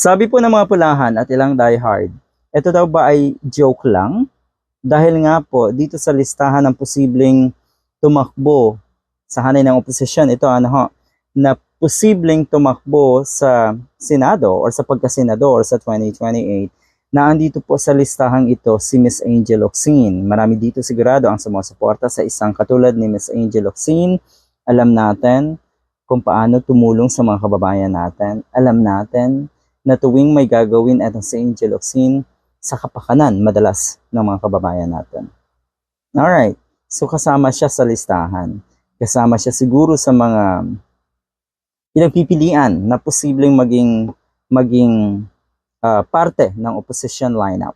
Sabi po ng mga pulahan at ilang diehard, ito daw ba ay joke lang? Dahil nga po, dito sa listahan ng posibleng tumakbo sa hanay ng oposisyon, ito ano ho, na posibleng tumakbo sa Senado or sa pagkasenador sa 2028, na andito po sa listahang ito si Miss Angel Oxin. Marami dito sigurado ang sumusuporta sa isang katulad ni Miss Angel Oxin. Alam natin kung paano tumulong sa mga kababayan natin. Alam natin na tuwing may gagawin itong si Angel Oxin, sa kapakanan madalas ng mga kababayan natin. Alright, so kasama siya sa listahan. Kasama siya siguro sa mga pinagpipilian na posibleng maging maging ah, parte ng opposition lineup.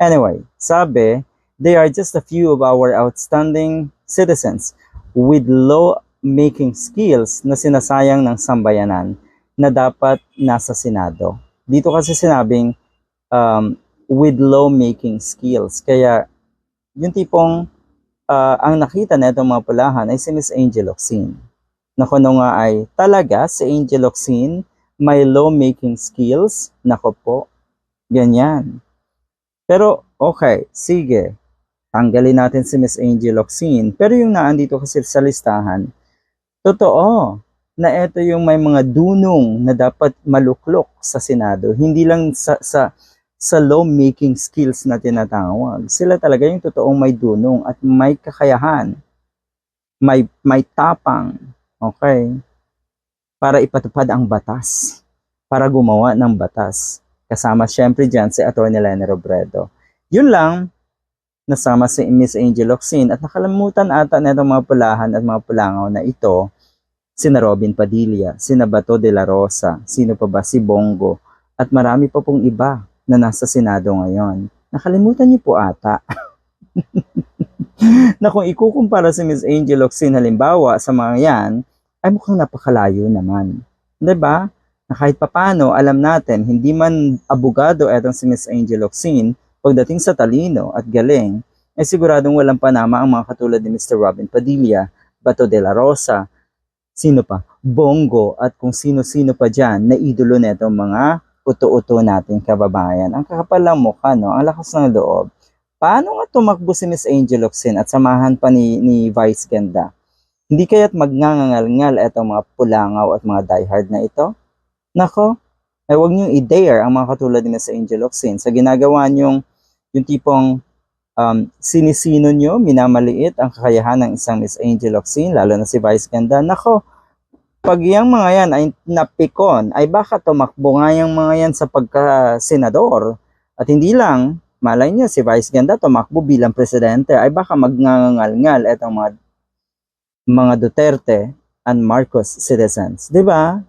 Anyway, sabi, they are just a few of our outstanding citizens with law-making skills na sinasayang ng sambayanan na dapat nasa Senado. Dito kasi sinabing um, with law-making skills. Kaya yung tipong ah, ang nakita na itong mga pulahan ay si Miss Angel Oxin. Na kung ano nga ay talaga si Angel Oxin may law-making skills. Nako po, ganyan. Pero okay, sige. Tanggalin natin si Miss Angel Oxin. Pero yung naandito kasi sa listahan, totoo na ito yung may mga dunong na dapat maluklok sa Senado. Hindi lang sa, sa sa law-making skills na tinatawag. Sila talaga yung totoong may dunong at may kakayahan, may, may tapang, okay, para ipatupad ang batas, para gumawa ng batas. Kasama syempre dyan si Atty. Lene Robredo. Yun lang, nasama si Miss Angel Oxin at nakalimutan ata na mga pulahan at mga pulangaw na ito, sina Robin Padilla, sina Bato de la Rosa, sino pa ba si Bongo, at marami pa pong iba na nasa Senado ngayon. Nakalimutan niyo po ata. na kung ikukumpara si Miss Angel Oxin halimbawa sa mga yan, ay mukhang napakalayo naman. ba? Na kahit papano, alam natin, hindi man abogado etong si Miss Angel Oxin, pagdating sa talino at galing, ay siguradong walang panama ang mga katulad ni Mr. Robin Padilla, Bato de la Rosa, sino pa, Bongo, at kung sino-sino pa dyan na idolo netong mga uto-uto natin kababayan. Ang kakapal lang mukha, no? Ang lakas ng loob. Paano nga tumakbo si Miss Angel Oxin at samahan pa ni, ni Vice Ganda? Hindi kaya't magngangangal-ngal itong mga pulangaw at mga diehard na ito? Nako, ay huwag niyong i-dare ang mga katulad ni Miss Angel Oxin sa ginagawa niyong yung tipong um, sinisino niyo, minamaliit ang kakayahan ng isang Miss Angel Oxin, lalo na si Vice Ganda. Nako, pag yung mga yan ay napikon, ay baka tumakbo nga yung mga yan sa pagka-senador. At hindi lang, malay niyo si Vice Ganda tumakbo bilang presidente, ay baka magngangal-ngal itong mga, mga Duterte and Marcos citizens. ba?